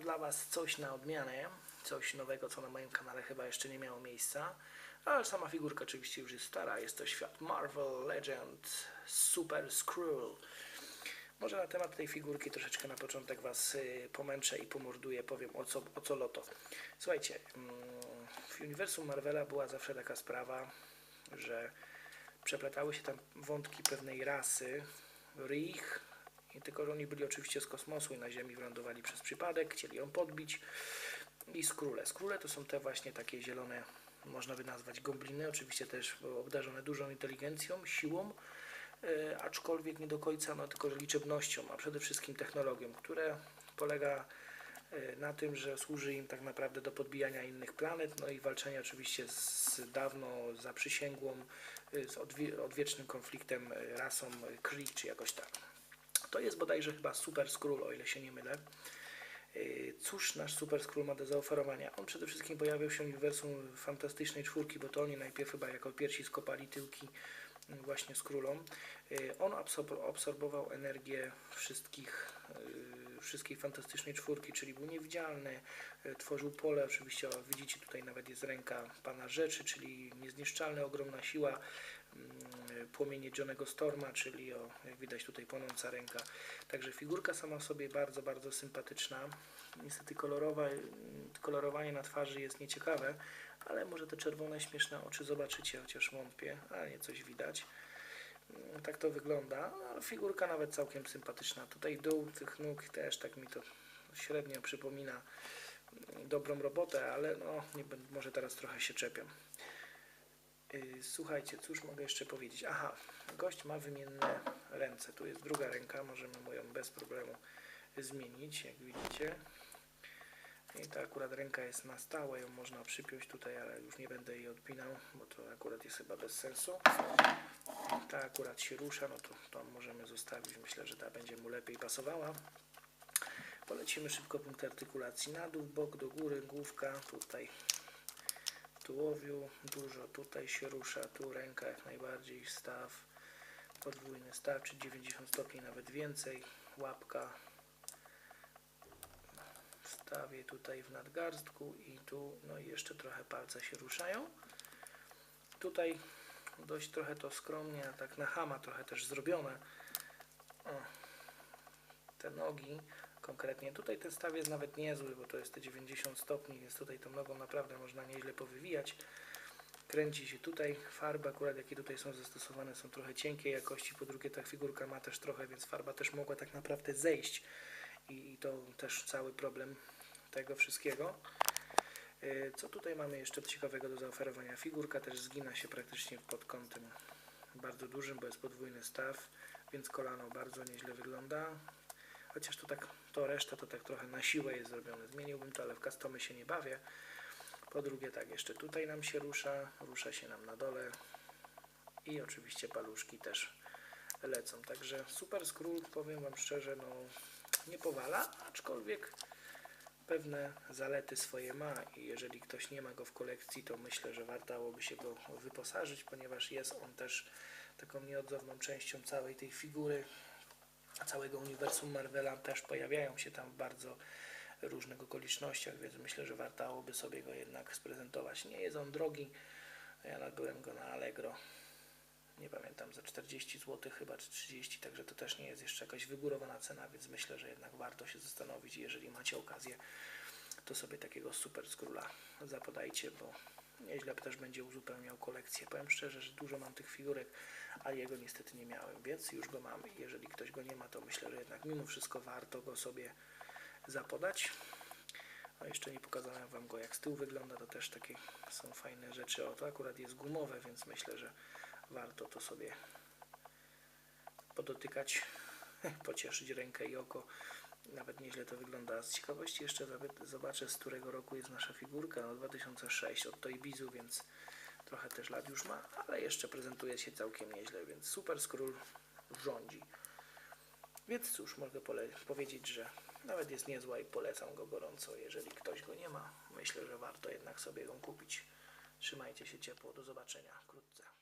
dla Was coś na odmianę, coś nowego, co na moim kanale chyba jeszcze nie miało miejsca. Ale sama figurka oczywiście już jest stara. Jest to świat Marvel Legend Super Skrull. Może na temat tej figurki troszeczkę na początek Was y, pomęczę i pomorduję, powiem o co, o co loto. Słuchajcie, mm, w uniwersum Marvela była zawsze taka sprawa, że przeplatały się tam wątki pewnej rasy, Rich, i tylko że oni byli oczywiście z kosmosu i na Ziemi wylądowali przez przypadek, chcieli ją podbić. I skróle. Skróle to są te właśnie takie zielone, można by nazwać gobliny, oczywiście też obdarzone dużą inteligencją, siłą, e, aczkolwiek nie do końca, no tylko że liczebnością, a przede wszystkim technologią, które polega e, na tym, że służy im tak naprawdę do podbijania innych planet, no i walczenia oczywiście z dawno zaprzysięgłą, e, z odwie- odwiecznym konfliktem rasą Kree, czy jakoś tak. To jest bodajże chyba Super Skrull, o ile się nie mylę. Yy, Cóż nasz Super Skrull ma do zaoferowania? On przede wszystkim pojawił się w uniwersum Fantastycznej Czwórki, bo to oni najpierw chyba jako pierwsi skopali tyłki właśnie Skrullom. Yy, On absorb- absorbował energię wszystkich, yy, wszystkiej Fantastycznej Czwórki, czyli był niewidzialny, tworzył pole, oczywiście widzicie tutaj nawet jest ręka Pana Rzeczy, czyli niezniszczalny, ogromna siła, płomienie Johnego Storma, czyli o, jak widać tutaj płonąca ręka. Także figurka sama w sobie bardzo, bardzo sympatyczna. Niestety kolorowa, kolorowanie na twarzy jest nieciekawe, ale może te czerwone, śmieszne oczy zobaczycie, chociaż wątpię, ale nie coś widać. Mm, Tak to wygląda. No, figurka nawet całkiem sympatyczna. Tutaj dół tych nóg też tak mi to średnio przypomina dobrą robotę, ale no, nie może teraz trochę się czepiam. Yy, Słuchajcie, cóż mogę jeszcze powiedzieć? Aha, gość ma wymienne ręce. Tu jest druga ręka, możemy mu ją bez problemu zmienić, jak widzicie. I ta akurat ręka jest na stałe, ją można przypiąć tutaj, ale już nie będę jej odpinał, bo to akurat jest chyba bez sensu. Ta akurat się rusza, no to, to możemy zostawić. Myślę, że ta będzie mu lepiej pasowała. Polecimy szybko punkt artykulacji na dół, bok, do góry, główka, tutaj tułowiu, dużo tutaj się rusza, tu ręka jak najbardziej, staw, podwójny staw, czy 90 stopni, nawet więcej, łapka, stawię tutaj w nadgarstku i tu, no i jeszcze trochę palce się ruszają. Tutaj dość trochę to skromnie, tak na hama trochę też zrobione. O, te nogi konkretnie. Tutaj ten staw jest nawet niezły, bo to jest te 90 stopni, więc tutaj tą nogą naprawdę można nieźle powywijać. Kręci się tutaj. Farby akurat jakie tutaj są zastosowane są trochę cienkiej jakości. Po drugie ta figurka ma też trochę, więc farba też mogła tak naprawdę zejść. I, i to też cały problem tego wszystkiego. Yy, Co tutaj mamy jeszcze ciekawego do zaoferowania? Figurka też zgina się praktycznie pod kątem bardzo dużym, bo jest podwójny staw, więc kolano bardzo nieźle wygląda. Chociaż to tak, to reszta to tak trochę na siłę jest zrobione. Zmieniłbym to, ale w customy się nie bawię. Po drugie tak, jeszcze tutaj nam się rusza, rusza się nam na dole i oczywiście paluszki też lecą. Także Super Skrull, powiem Wam szczerze, no nie powala, aczkolwiek pewne zalety swoje ma i jeżeli ktoś nie ma go w kolekcji, to myślę, że wartałoby się go wyposażyć, ponieważ jest on też taką nieodzowną częścią całej tej figury, całego uniwersum Marvela. Też pojawiają się tam w bardzo różnych okolicznościach, więc myślę, że wartałoby sobie go jednak sprezentować. Nie jest on drogi, ja nabyłem go na Allegro nie pamiętam, za 40 zł chyba, czy 30, także to też nie jest jeszcze jakaś wygórowana cena, więc myślę, że jednak warto się zastanowić jeżeli macie okazję, to sobie takiego super skróla zapodajcie, bo nieźle też będzie uzupełniał kolekcję. Powiem szczerze, że dużo mam tych figurek, a jego niestety nie miałem, więc już go mam i jeżeli ktoś go nie ma, to myślę, że jednak mimo wszystko warto go sobie zapodać. A jeszcze nie pokazałem Wam go jak z tyłu wygląda, to też takie są fajne rzeczy. O, to akurat jest gumowe, więc myślę, że warto to sobie podotykać, pocieszyć rękę i oko. Nawet nieźle to wygląda. Z ciekawości jeszcze zob- zobaczę, z którego roku jest nasza figurka. No 2006 od Toy Bizu, więc trochę też lat już ma, ale jeszcze prezentuje się całkiem nieźle, więc Super Skrull rządzi. Więc cóż, mogę powiedzieć, że nawet jest niezła i polecam go gorąco. Jeżeli ktoś go nie ma, myślę, że warto jednak sobie go kupić. Trzymajcie się ciepło, do zobaczenia wkrótce.